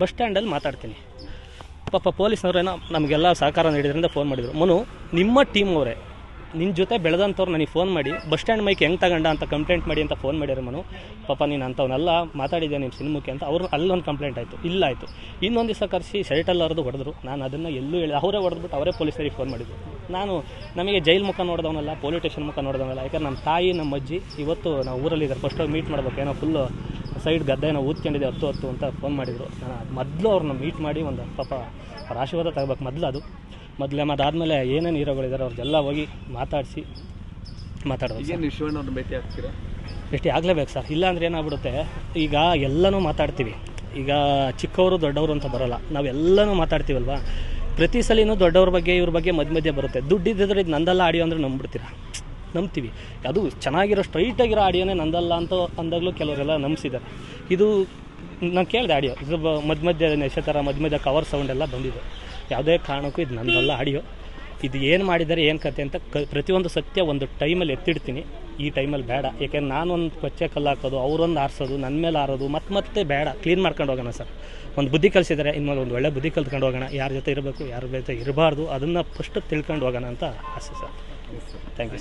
Bus ಸ್ಟ್ಯಾಂಡಲ್ಲಿ ಮಾತಾಡ್ತೀನಿ. ಪಾಪ ಪೊಲೀಸ್ನವರೇನೋ ನಮಗೆಲ್ಲ ಸಹಕಾರ ನೀಡಿದ್ರಿಂದ ಫೋನ್ ಮಾಡಿದರು. ಮನು, ನಿಮ್ಮ ಟೀಮ್ ಅವರೇ ನಿನ್ನ ಜೊತೆ ಬೆಳೆದಂಥವ್ರು ನನಗೆ ಫೋನ್ ಮಾಡಿ, ಬಸ್ ಸ್ಟ್ಯಾಂಡ್ ಮೈಕ್ ಹೆಂಗೆ ತಗೊಂಡ ಅಂತ ಕಂಪ್ಲೇಂಟ್ ಮಾಡಿ ಅಂತ ಫೋನ್ ಮಾಡ್ಯಾರ ಮನು. ಪಾಪ ನೀನು ಅಂಥವನ್ನೆಲ್ಲ ಮಾತಾಡಿದ್ದೆ ನಿಮ್ಮ ಸಿನಿಮಾಕ್ಕೆ ಅಂತ ಅವ್ರು ಅಲ್ಲೊಂದು ಕಂಪ್ಲೇಂಟ್ ಆಯಿತು. ಇಲ್ಲ ಆಯಿತು. ಇನ್ನೊಂದು ದಿವಸ ಕರೆಸಿ ಶರ್ಟಲ್ಲಿ ಅವ್ರದ್ದು ಹೊಡೆದ್ರು. ನಾನು ಅದನ್ನು ಎಲ್ಲೂ ಹೇಳಿ, ಅವರೇ ಹೊಡೆದ್ಬಿಟ್ಟು ಅವರೇ ಪೊಲೀಸರಿಗೆ ಫೋನ್ ಮಾಡಿದ್ರು. ನಾನು ನಮಗೆ ಜೈಲ್ ಮುಖ ನೋಡಿದವನಲ್ಲ ಪೊಲೀಸ್ ಸ್ಟೇಷನ್ ಮುಖ ನೋಡಿದವನಲ್ಲ, ಯಾಕಂದ್ರೆ ನಮ್ಮ ತಾಯಿ ನಮ್ಮ ಅಜ್ಜಿ, ಇವತ್ತು ನಾವು ಊರಲ್ಲಿದ್ದಾರೆ ಫಸ್ಟ್ ಹೋಗಿ ಮೀಟ್ ಮಾಡಬೇಕು, ಏನೋ ಫುಲ್ಲು ಸೈಡ್ ಗದ್ದೆ ಏನೋ ಊದ್ಕೊಂಡಿದೆ ಹತ್ತು ಹತ್ತು ಅಂತ ಫೋನ್ ಮಾಡಿದರು. ನಾನು ಮೊದಲು ಅವ್ರನ್ನ ಮೀಟ್ ಮಾಡಿ ಒಂದು ಪಾಪ ಅವ್ರ ಆಶೀರ್ವಾದ ತಗೋಬೇಕು ಮೊದಲು ಅದು. ಮೊದಲೇ ಅದಾದಮೇಲೆ ಏನೇನು ಹೀರೋಗಳಿದ್ದಾರೆ ಅವ್ರದ್ದೆಲ್ಲ ಹೋಗಿ ಮಾತಾಡಿಸಿ ಮಾತಾಡೋದು ಏನು ನೀವು ಭೇಟಿ ಆಗ್ತೀರಾ? ಭೇಟಿ ಆಗಲೇಬೇಕು ಸರ್. ಇಲ್ಲ ಅಂದ್ರೆ ಏನಾಗ್ಬಿಡುತ್ತೆ ಈಗ ಎಲ್ಲನೂ ಮಾತಾಡ್ತೀವಿ. ಈಗ ಚಿಕ್ಕವರು ದೊಡ್ಡವರು ಅಂತ ಬರೋಲ್ಲ. ನಾವೆಲ್ಲನೂ ಮಾತಾಡ್ತೀವಲ್ವಾ? ಪ್ರತಿ ಸಲಿನೂ ದೊಡ್ಡವ್ರ ಬಗ್ಗೆ ಇವ್ರ ಬಗ್ಗೆ ಮಧ್ಯ ಮಧ್ಯೆ ಬರುತ್ತೆ. ದುಡ್ಡಿದ್ದರೆ ಇದು ನಂದಲ್ಲ ಆಡಿಯೋ ಅಂದ್ರೆ ನಂಬ್ಬಿಡ್ತೀರಾ? ನಂಬ್ತೀವಿ. ಅದು ಚೆನ್ನಾಗಿರೋ ಸ್ಟ್ರೈಟಾಗಿರೋ ಆಡಿಯೋನೇ ನಂದಲ್ಲ ಅಂತ ಅಂದಾಗಲೂ ಕೆಲವರೆಲ್ಲ ನಂಬಿಸಿದ್ದಾರೆ. ಇದು ನಾನು ಕೇಳಿದೆ ಆಡಿಯೋ, ಇದು ಮಧ್ಯ ಮಧ್ಯ ಥರ ಮಧ್ಯ ಮಧ್ಯ ಕವರ್ ಸೌಂಡ್ ಎಲ್ಲ ಬಂದಿದೆ. ಯಾವುದೇ ಕಾರಣಕ್ಕೂ ಇದು ನಂದಲ್ಲ ಆಡಿಯೋ. ಇದು ಏನು ಮಾಡಿದ್ದಾರೆ, ಏನು ಕತೆ ಅಂತ ಕ ಪ್ರತಿಯೊಂದು ಸತ್ಯ ಒಂದು ಟೈಮಲ್ಲಿ ಎತ್ತಿಡ್ತೀನಿ. ಈ ಟೈಮಲ್ಲಿ ಬೇಡ. ಯಾಕೆಂದ್ರೆ ನಾನೊಂದು ಕೊಚ್ಚೆ ಕಲ್ಲು ಹಾಕೋದು ಅವರೊಂದು ಆರಿಸೋದು ನನ್ನ ಮೇಲೆ ಆರೋದು ಮತ್ತೆ ಮತ್ತೆ ಬೇಡ. ಕ್ಲೀನ್ ಮಾಡ್ಕೊಂಡು ಹೋಗೋಣ ಸರ್. ಒಂದು ಬುದ್ಧಿ ಕಲಿಸಿದರೆ, ಇನ್ಮೇಲೆ ಒಂದು ಒಳ್ಳೆ ಬುದ್ಧಿ ಕಲ್ತ್ಕೊಂಡು ಹೋಗೋಣ. ಯಾರ ಜೊತೆ ಇರಬೇಕು, ಯಾರ ಜೊತೆ ಇರಬಾರ್ದು, ಅದನ್ನು ಫಸ್ಟ್ ತಿಳ್ಕೊಂಡು ಹೋಗೋಣ ಅಂತ ಆಸೆ ಸರ್. Thank you